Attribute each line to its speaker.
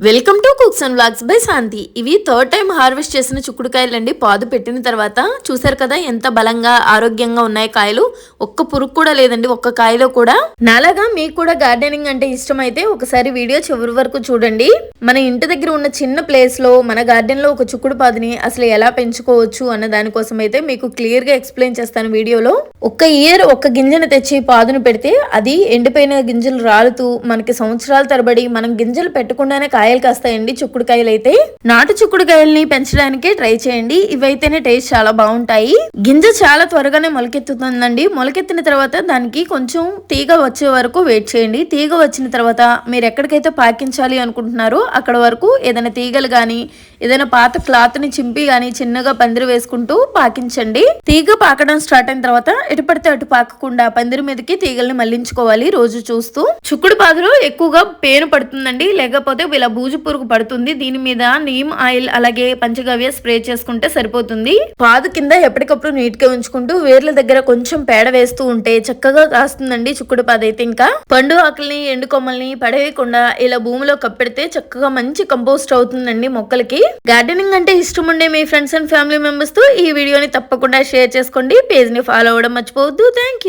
Speaker 1: Welcome to cooks and vlogs by Shanti. ఇవి third time harvest చేసిన చిక్కుడుకాయలండి. పాదు పెట్టిన తర్వాత చూసారు కదా ఎంత బలంగా ఆరోగ్యంగా ఉన్నాయి కాయలు. ఒక్క పురుగు కూడా లేదండి ఒక్క కాయలో కూడా. నాలాగా మీకు కూడా గార్డెనింగ్ అంటే ఇష్టం అయితే ఒకసారి వీడియో చివరి వరకు చూడండి. మన ఇంటి దగ్గర ఉన్న చిన్న ప్లేస్లో మన గార్డెన్లో ఒక చిక్కుడు పాదుని అసలు ఎలా పెంచుకోవచ్చు అన్న దానికోసం అయితే మీకు క్లియర్గా ఎక్స్ప్లెయిన్ చేస్తాను వీడియోలో. ఒక్క ఇయర్ ఒక్క గింజను తెచ్చి పాదును పెడితే అది ఎండిపోయిన గింజలు రాలుతూ మనకి సంవత్సరాల తరబడి మనం గింజలు పెట్టకుండానే కాయలు కాస్తాయండి చిక్కుడుకాయలు అయితే నాటు చిక్కుడుకాయల్ని పెంచడానికి ట్రై చేయండి. ఇవైతేనే టేస్ట్ చాలా బాగుంటాయి. గింజ చాలా త్వరగానే మొలకెత్తుతుందండి. మొలకెత్తిన తర్వాత దానికి కొంచెం తీగ వచ్చే వరకు వెయిట్ చేయండి. తీగ వచ్చిన తర్వాత మీరు ఎక్కడికైతే పాకించాలి అనుకుంటున్నారో అక్కడ వరకు ఏదైనా తీగలు కానీ ఏదైనా పాత క్లాత్ని చింపి గాని చిన్నగా పందిరి వేసుకుంటూ పాకించండి. తీగ పాకడం స్టార్ట్ అయిన తర్వాత ఎటు పడితే అటు పాకకుండా పందిరి మీదకి తీగల్ని మళ్ళించుకోవాలి రోజు చూస్తూ. చుక్కుడు పాదులు ఎక్కువగా పేను పడుతుందండి. లేకపోతే ఇలా బూజు పురుగు పడుతుంది. దీని మీద నీమ్ ఆయిల్ అలాగే పంచగవ్య స్ప్రే చేసుకుంటే సరిపోతుంది. పాదు కింద ఎప్పటికప్పుడు నీట్గా ఉంచుకుంటూ వేర్ల దగ్గర కొంచెం పేడ వేస్తూ ఉంటే చక్కగా కాస్తుందండి చుక్కుడు పాదు అయితే ఇంకా. పండు ఆకుల్ని ఎండు కొమ్మల్ని పడవేయకుండా ఇలా భూమిలో కప్పెడితే చక్కగా మంచి కంపోస్ట్ అవుతుందండి మొక్కలకి. గార్డెనింగ్ అంటే ఇష్టం ఉండే మీ ఫ్రెండ్స్ అండ్ ఫ్యామిలీ మెంబర్స్తో ఈ వీడియోని తప్పకుండా షేర్ చేసుకోండి. పేజ్ని ఫాలో అవ్వడం మర్చిపోవద్దు. థ్యాంక్